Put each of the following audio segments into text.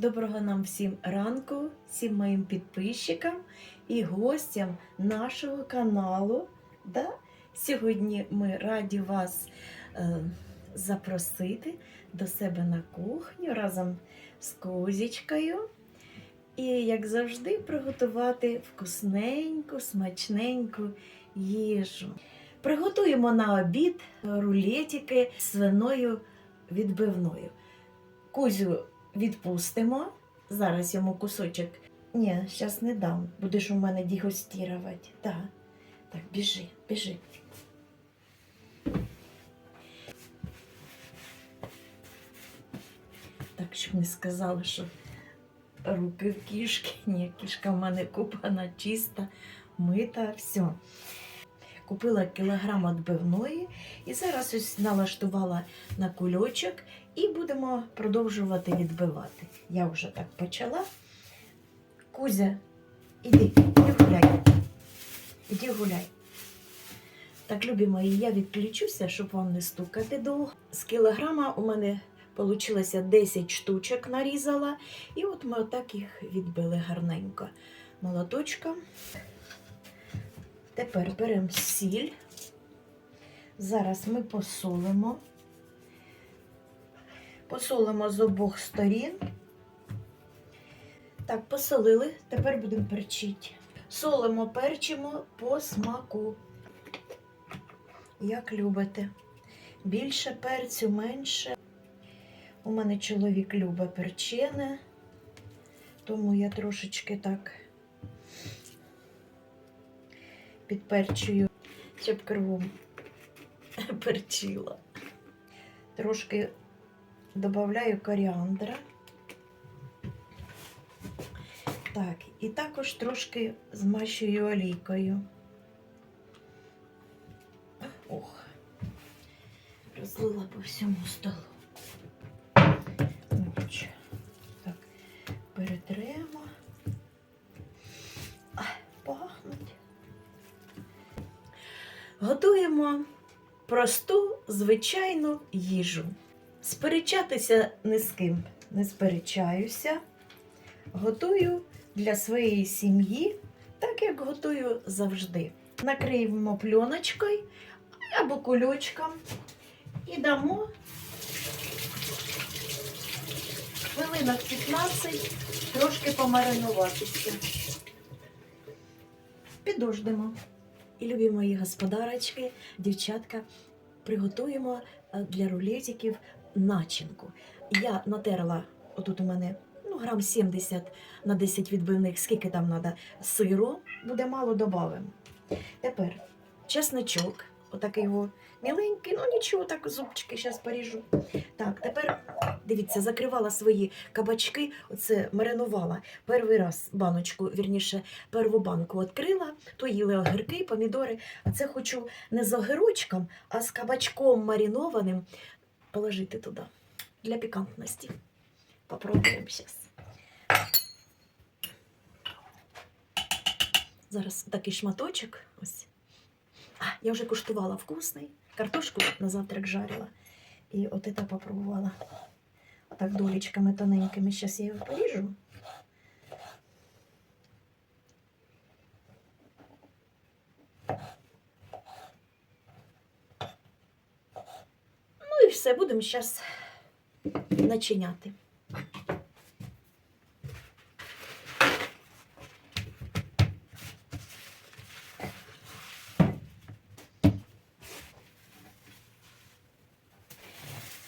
Доброго нам всім ранку, всім моїм підписчикам і гостям нашого каналу. Да? Сьогодні ми раді вас е, запросити до себе на кухню разом з Кузічкою. І, як завжди, приготувати вкусненьку, смачненьку їжу. Приготуємо на обід рулетики з свиною відбивною. Кузю відпустимо. Зараз йому кусочок. Ні, зараз не дам. Будеш у мене дегустувати. Так, так, біжи, біжи. Так, щоб не сказали, що руки в кішки. Ні, кішка в мене купана, чиста, мита, все. Купила кілограм відбивної і зараз ось налаштувала на кульочок і будемо продовжувати відбивати. Я вже так почала. Кузя, іди, іди гуляй. Іди гуляй. Так, любі мої, я відключуся, щоб вам не стукати довго. З кілограма у мене вийшло 10 штучок нарізала. І от ми отак їх відбили гарненько молоточком. Тепер беремо сіль. Зараз ми посолимо. Посолимо з обох сторін. Так, посолили, тепер будемо перчити. Солимо, перчимо по смаку. Як любите. Більше перцю, менше. У мене чоловік любить перчене, тому я трошечки так підперчую, щоб кругом перчила. Трошки додаю коріандра. Так, і також трошки змащую олійкою. Ох, розлила по всьому столу. Так, перетремо. Пахнуть. Готуємо просту, звичайну їжу. Сперечатися ні з ким не сперечаюся. Готую для своєї сім'ї, так як готую завжди. Накриємо пленочкою або кульочком і дамо хвилинок 15 трошки помаринуватися. Підождемо. І любі мої господарочки, дівчатка, приготуємо е, для рулетиків начинку. Я натерла, отут у мене ну, грам 70 на 10 відбивних, скільки там треба сиру, буде мало додаємо. Тепер чесночок, отакий його міленький, ну нічого, так зубчики зараз поріжу. Так, тепер дивіться, закривала свої кабачки, оце маринувала. Перший раз баночку, вірніше, перву банку відкрила, то їли огірки, помідори. А це хочу не з огірочком, а з кабачком маринованим положити туди для пікантності. Попробуємо зараз. Зараз такий шматочок. Ось. А, я вже куштувала вкусний. Картошку на завтрак жарила. І от це попробувала. Отак долічками тоненькими. Зараз я його поріжу. Все, будемо зараз начиняти.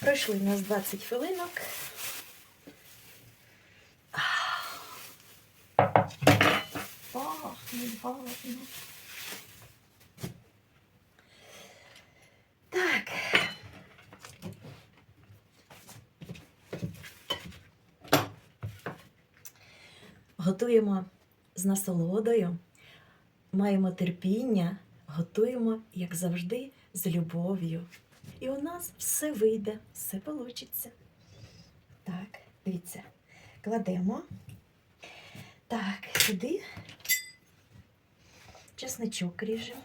Пройшли у нас 20 хвилинок. Пахнуть гарно. Так. Готуємо з насолодою, маємо терпіння, готуємо, як завжди, з любов'ю. І у нас все вийде, все вийде. Так, дивіться, кладемо. Так, сюди чесничок ріжемо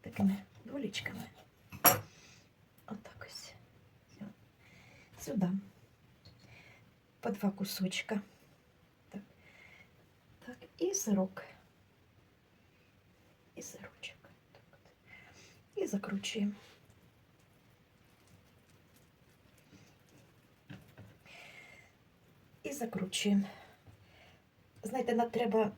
такими долічками. Отак ось. Сюди. по два кусочка. Сирок. І сирочок. І закручуємо. І закручуємо. Знаєте, нам треба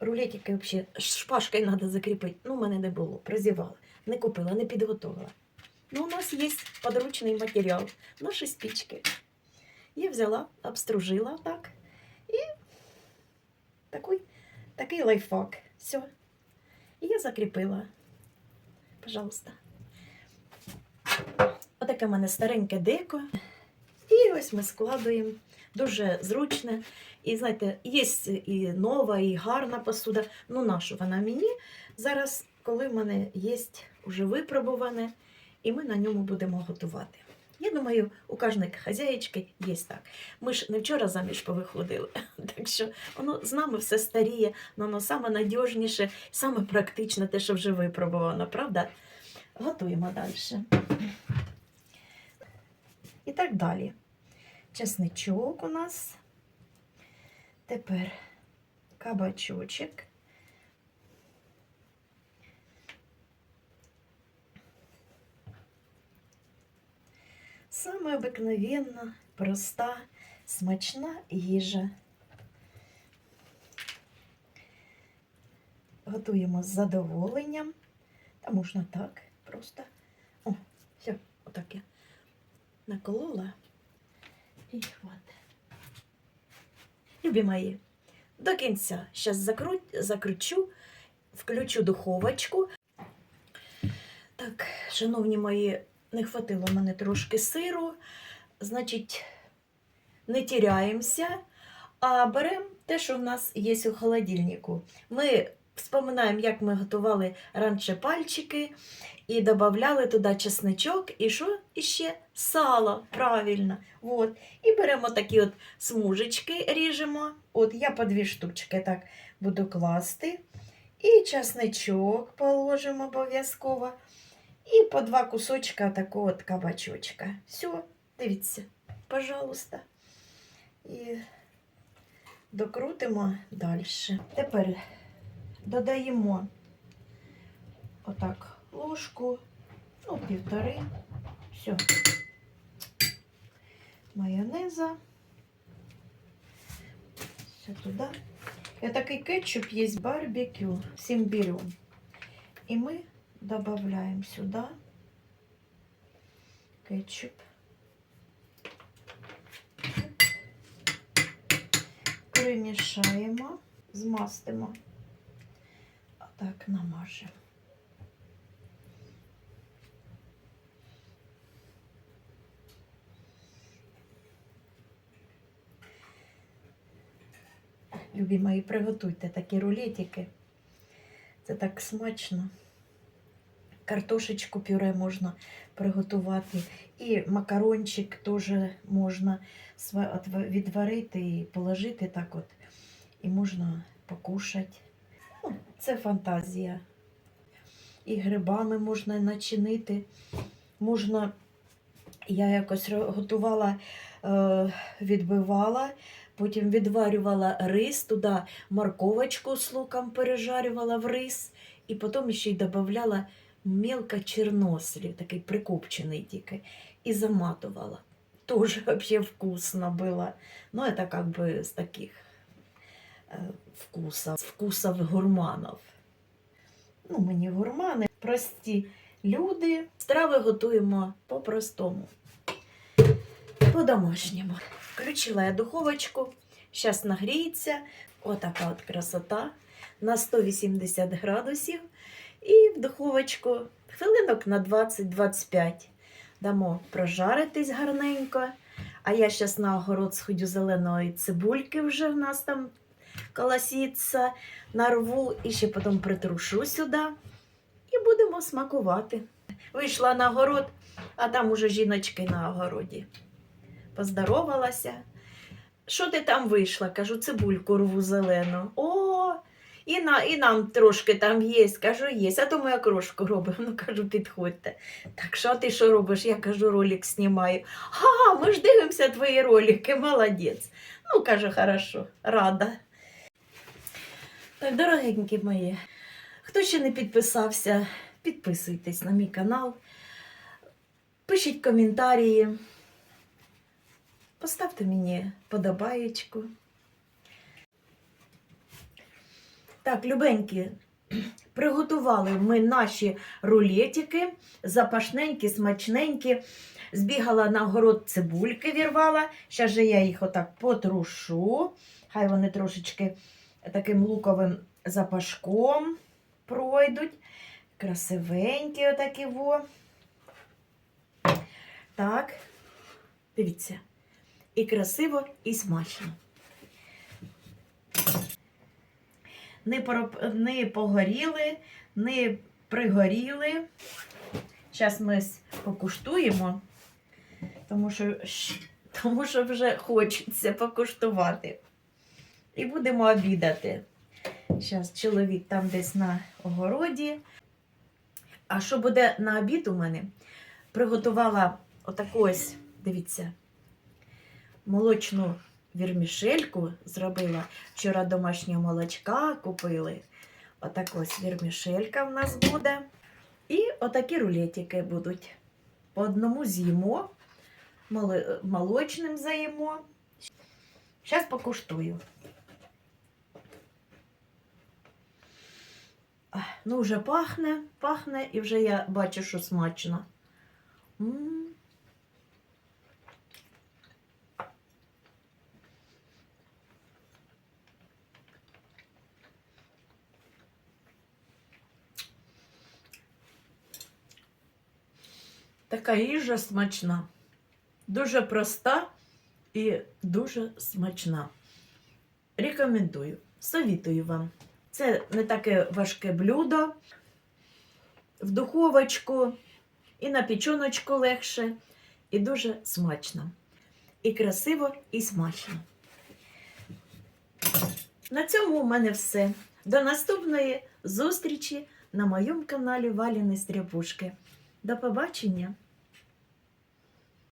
рулетики взагалі шпажкою треба закріпити. Ну, в мене не було, прозівала. Не купила, не підготувала. Ну, у нас є подручний матеріал, наші спічки. Я взяла, обстружила так. І такий, такий лайфхак. Все. І я закріпила. Пожалуйста. Отаке в мене стареньке деко. І ось ми складуємо. Дуже зручне. І знаєте, є і нова, і гарна посуда. Ну, нашу вона мені. Зараз, коли в мене є вже випробуване, і ми на ньому будемо готувати. Я думаю, у кожної хазяєчки є так. Ми ж не вчора заміж повиходили, так що воно з нами все старіє, воно саме надіжніше, саме практичне, те, що вже випробувано, правда? Готуємо далі. І так далі. Чесничок у нас. Тепер кабачочок. Саме обикновенна, проста, смачна їжа. Готуємо з задоволенням. Та можна так, просто. О, все, отак я наколола і хватить. Любі мої, до кінця зараз закру... закручу, включу духовочку. Так, шановні мої, не хватило мене трошки сиру. Значить, не тіряємося, а беремо те, що в нас є у холодильнику. Ми вспоминаємо, як ми готували раніше пальчики і додавали туди чесничок, і що іще? Сало, правильно. От. І беремо такі от смужечки, ріжемо. От я по дві штучки так буду класти. І чесничок положимо обов'язково. І по два кусочка такого кабачочка. Все, дивіться, пожалуйста. І докрутимо далі. Тепер додаємо отак ложку, ну, півтори. Все. Майонеза. Все туди. І такий кетчуп є барбекю, всім беремо. І ми додаємо сюди кетчуп. Перемішаємо, змастимо. Отак намажемо. Любі мої, приготуйте такі рулетики. Це так смачно. Картошечку пюре можна приготувати. І макарончик теж можна відварити і положити так от. І можна покушати. Ну, це фантазія. І грибами можна начинити. Можна, я якось готувала, е, відбивала, потім відварювала рис, туди морковочку з луком пережарювала в рис, і потім ще й додавала мелко чернослів, такий прикопчений тільки, і заматувала. Тоже вообще вкусно было. Ну, это как бы с таких э, вкусов, вкусов гурманов. Ну, ми не гурмани, прості люди. Страви готуємо по-простому. По-домашньому. Включила я духовочку, зараз нагріється. Отака от красота на 180 градусів. І в духовочку хвилинок на 20-25 дамо прожаритись гарненько. А я зараз на огород сходю зеленої цибульки вже в нас там колосіться, нарву і ще потім притрушу сюди. І будемо смакувати. Вийшла на город, а там уже жіночки на огороді. Поздоровалася. Що ти там вийшла? Кажу, цибульку рву зелену. О, І, на, і нам трошки там є, кажу, є. А то моя крошку робить. Ну кажу, підходьте. Так що ти що робиш? Я кажу, ролик знімаю. Ага, ми ж дивимося твої ролики, молодець. Ну, каже, хорошо, рада. Так, дорогенькі мої, хто ще не підписався, підписуйтесь на мій канал, пишіть коментарі, поставте мені подобаєчку. Так, любенькі, приготували ми наші рулетики, запашненькі, смачненькі. Збігала на город цибульки, вірвала. Зараз же я їх отак потрушу. Хай вони трошечки таким луковим запашком пройдуть. Красивенькі отакі во. Так, дивіться. І красиво, і смачно. Не, погоріли, не пригоріли. Зараз ми покуштуємо, тому що, тому що вже хочеться покуштувати. І будемо обідати. Зараз чоловік там десь на огороді. А що буде на обід у мене? Приготувала отаку ось, дивіться, молочну вірмішельку зробила. Вчора домашнього молочка купили. Отак ось вірмішелька в нас буде. І отакі рулетики будуть. По одному з'їмо, молочним заїмо. Зараз покуштую. Ну, вже пахне, пахне, і вже я бачу, що смачно. М. Така їжа смачна. Дуже проста і дуже смачна. Рекомендую, совітую вам. Це не таке важке блюдо. В духовочку і на печоночку легше, і дуже смачно. І красиво, і смачно. На цьому у мене все. До наступної зустрічі на моєму каналі Валіни Стряпушки. До побачення!